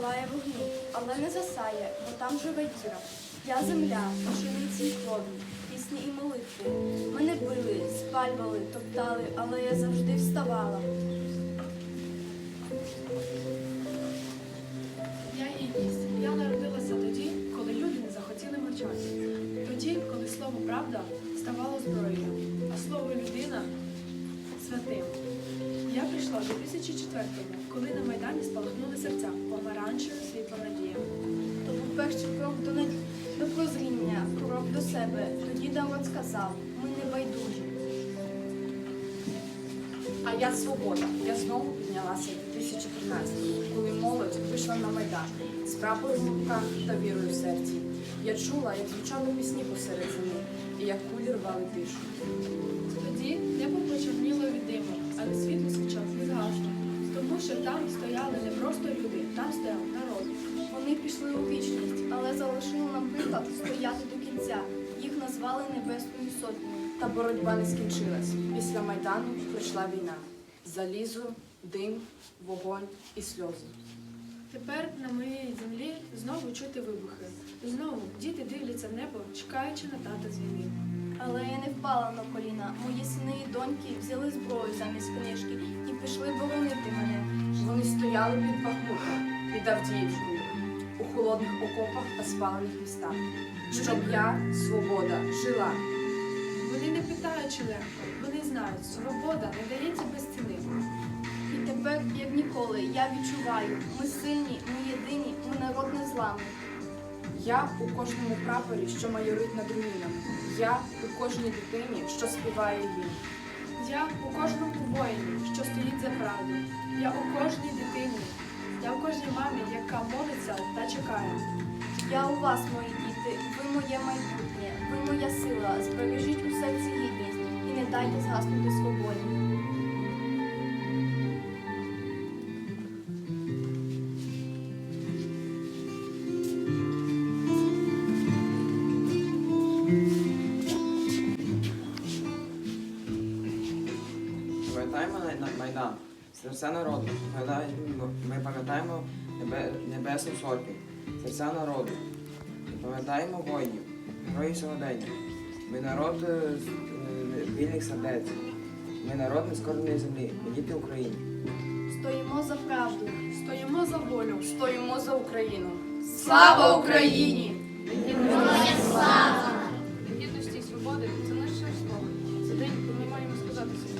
палає вогню, але не засає, бо там живе віра. Я земля, пшениці і крові, пісні і молитви. Мене били, спалювали, топтали, але я завжди вставала. Я гідність. Я народилася тоді, коли люди не захотіли мовчати. Тоді, коли слово правда ставало зброєю, а слово людина святим. Я прийшла в 2004-му, коли на Майдані спалахнули серця помаранчевим світло надія. То був перший крок до, над... до прозріння, крок до себе. Тоді народ сказав, ми не байдужі. А я свобода. Я знову піднялася в 2013-му, коли молодь вийшла на майдан з прапором в руках та вірою в серці. Я чула, як звучали пісні посеред зими, і як кулі рвали тишу. Тоді небо почорніло від диму, але пішли у вічність, але залишили нам приклад стояти до кінця. Їх назвали Небесною Сотнею. Та боротьба не скінчилась. Після майдану прийшла війна. Залізо, дим, вогонь і сльози. Тепер на моїй землі знову чути вибухи. Знову діти дивляться в небо, чекаючи на тата з війни. Але я не впала на коліна. Мої сини і доньки взяли зброю замість книжки і пішли боронити мене. Вони стояли під Бахмутом, під Авдіївкою, у холодних окопах та спалених містах. Щоб я, свобода, жила. Вони не питають, легко. Вони знають, свобода не дається без ціни. І тепер, як ніколи, я відчуваю, ми сильні, ми єдині, ми народ незламний. Я у кожному прапорі, що майорить над руїнами. Я у кожній дитині, що співає гімн. Я у кожному воїні, що стоїть за правду. Я у кожній дитині. Я у кожній мамі, яка молиться та чекає. Я у вас, мої діти, ви моє майбутнє, ви моя сила. Збережіть у серці гідність і не дайте згаснути свободі. Пам'ятаємо на- на- Майдан, серця народу. Ми пам'ятаємо Небесну Сотню, серця народу. Ми пам'ятаємо воїнів, героїв сьогодення. Ми народ е, е, вільних сердець. Ми народ нескореної землі. Ми Україні. Стоїмо за правду, стоїмо за волю, стоїмо за Україну. Слава Україні! Героям слава! Гідності і свободи це наше слово. Це день, коли ми маємо сказати собі.